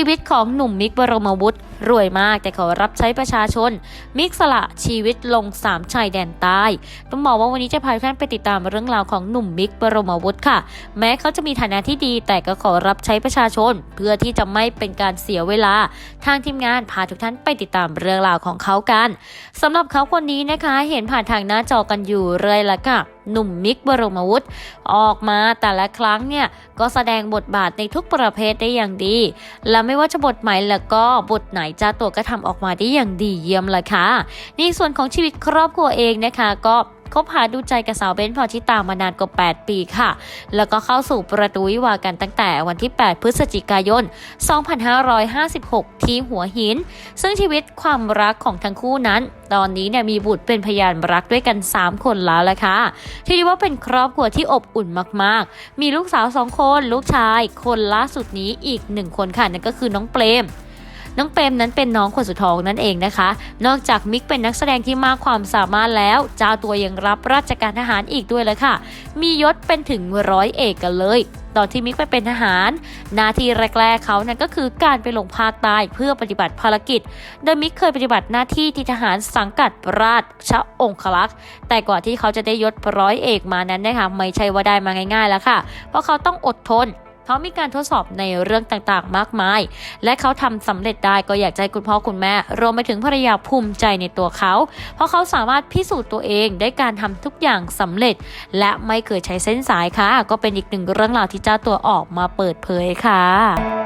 ชีวิตของหนุ่มมิกบรมวุฒิรวยมากแต่ขอรับใช้ประชาชน มิกสละชีวิตลงสามชายแดนใต้ต้องบอกว่าวันนี้จะพาทุกท่านไปติดตามเรื่องราวของหนุ่มมิกบรมวุฒิค่ะ แม้เขาจะมีฐานะที่ดี แต่ก็ขอรับใช้ประชาชน เพื่อที่จะไม่เป็นการเสียเวลา ทางทีมงานพาทุกท่านไปติดตามเรื่องราวของเขากันสำหรับเขาคนนี้นะคะ เห็นผ่านทางหน้าจอกันอยู่เลยละค่ะ หนุ่มมิกบรมวุฒิออกมาแต่ละครั้งเนี่ยก็แสดงบทบาทในทุกประเภทได้อย่างดี และไม่ว่าจะบทใหม่แล้วก็บทไหนจ้าตัวก็ทำออกมาได้อย่างดีเยี่ยมเลยค่ะ ในส่วนของชีวิตครอบครัวเองนะคะก็ คบหาดูใจกับสาวเบนพอชิตามานานกว่า 8 ปีค่ะ แล้วก็เข้าสู่ประตูวิวากันตั้งแต่วันที่ 8 พฤศจิกายน 2556 ที่หัวหิน ซึ่งชีวิตความรักของทั้งคู่นั้น ตอนนี้เนี่ยมีบุตรเป็นพยานรักด้วยกัน 3 คนแล้วละค่ะที่เรียกว่าเป็นครอบครัวที่อบอุ่นมากๆ มีลูกสาวสองคน ลูกชาย คนล่าสุดนี้อีกหนึ่งคนค่ะนั่นก็คือน้องเปรม น้องเปรมนั้นเป็นน้องคนสุดท้องนั่นเองนะคะ นอกจากมิกเป็นนักแสดงที่มากความสามารถแล้ว เจ้าตัวยังรับราชการทหารอีกด้วยเลยค่ะ มียศเป็นถึงร้อยเอกกันเลยตอนที่มิกไปเป็นทหาร หน้าที่แรกๆเขานั่นก็คือการไปลงภาคใต้เพื่อปฏิบัติภารกิจ โดยมิกเคยปฏิบัติหน้าที่ที่ทหารสังกัดราชองคลักษ์ แต่กว่าที่เขาจะได้ยศร้อยเอกมานั้นนะคะไม่ใช่ว่าได้มาง่ายๆแล้วค่ะ เพราะเขาต้องอดทน เขามีการทดสอบในเรื่องต่างๆ มากมาย และเขาทำสำเร็จได้ก็อยากใจคุณพ่อคุณแม่ รวมไปถึงภรรยาภูมิใจในตัวเขา เพราะเขาสามารถพิสูจน์ตัวเองได้การทำทุกอย่างสำเร็จ และไม่เคยใช้เส้นสายค่ะ ก็เป็นอีกหนึ่งเรื่องราวที่เจ้าตัวออกมาเปิดเผยค่ะ